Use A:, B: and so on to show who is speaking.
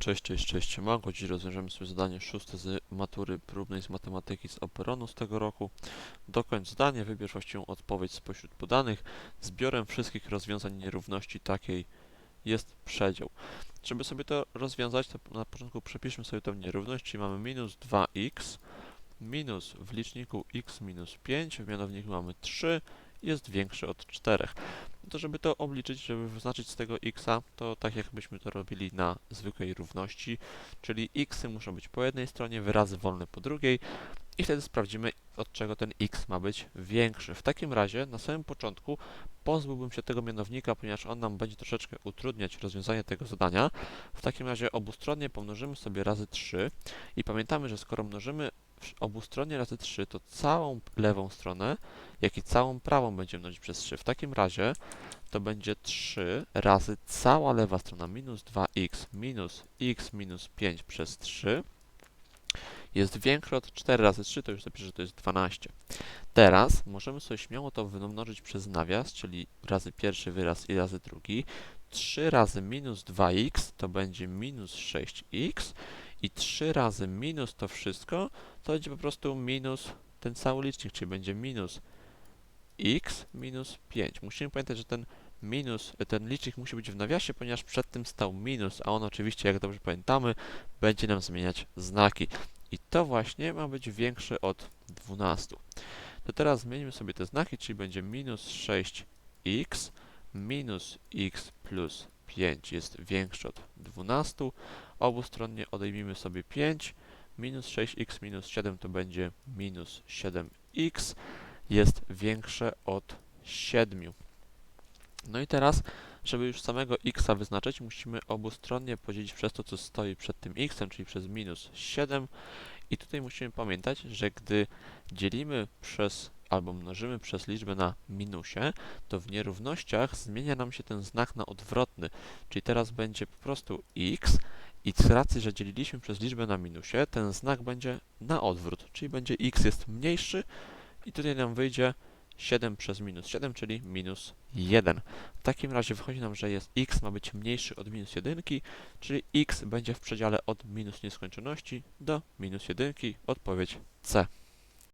A: Cześć, cześć, cześć, manko. Dziś rozwiążemy sobie zadanie szóste z matury próbnej z matematyki z Operonu z tego roku. Dokończ zdanie, wybierz właściwą odpowiedź spośród podanych. Zbiorem wszystkich rozwiązań nierówności takiej jest przedział. Żeby sobie to rozwiązać, to na początku przepiszmy sobie tę nierówność, czyli mamy minus 2x, minus w liczniku x minus 5, w mianowniku mamy 3, jest większy od 4 to żeby to obliczyć, żeby wyznaczyć z tego xa, to tak jakbyśmy to robili na zwykłej równości, czyli xy muszą być po jednej stronie, wyrazy wolne po drugiej i wtedy sprawdzimy, od czego ten x ma być większy. W takim razie na samym początku pozbyłbym się tego mianownika, ponieważ on nam będzie troszeczkę utrudniać rozwiązanie tego zadania. W takim razie obustronnie pomnożymy sobie razy 3 i pamiętamy, że skoro mnożymy obustronnie razy 3, to całą lewą stronę, jak i całą prawą będziemy mnożyć przez 3. W takim razie to będzie 3 razy cała lewa strona minus 2x minus x minus 5 przez 3 jest większe od 4 razy 3, to już zapiszę, że to jest 12. Teraz możemy sobie śmiało to wymnożyć przez nawias, czyli razy pierwszy wyraz i razy drugi. 3 razy minus 2x to będzie minus 6x i 3 razy minus to wszystko to będzie po prostu minus ten cały licznik, czyli będzie minus x minus 5. Musimy pamiętać, że ten minus, ten licznik musi być w nawiasie, ponieważ przed tym stał minus, a on oczywiście, jak dobrze pamiętamy, będzie nam zmieniać znaki. I to właśnie ma być większe od 12. To teraz zmienimy sobie te znaki, czyli będzie minus 6x minus x plus 5 jest większe od 12. Obustronnie odejmijmy sobie 5. Minus 6x minus 7 to będzie minus 7x jest większe od 7. No i teraz, żeby już samego x wyznaczyć, musimy obustronnie podzielić przez to, co stoi przed tym x, czyli przez minus 7. I tutaj musimy pamiętać, że gdy dzielimy przez albo mnożymy przez liczbę na minusie, to w nierównościach zmienia nam się ten znak na odwrotny, czyli teraz będzie po prostu x i z racji, że dzieliliśmy przez liczbę na minusie, ten znak będzie na odwrót, czyli będzie x jest mniejszy i tutaj nam wyjdzie 7 przez minus 7, czyli minus 1. W takim razie wychodzi nam, że jest x ma być mniejszy od minus 1, czyli x będzie w przedziale od minus nieskończoności do minus 1. Odpowiedź C.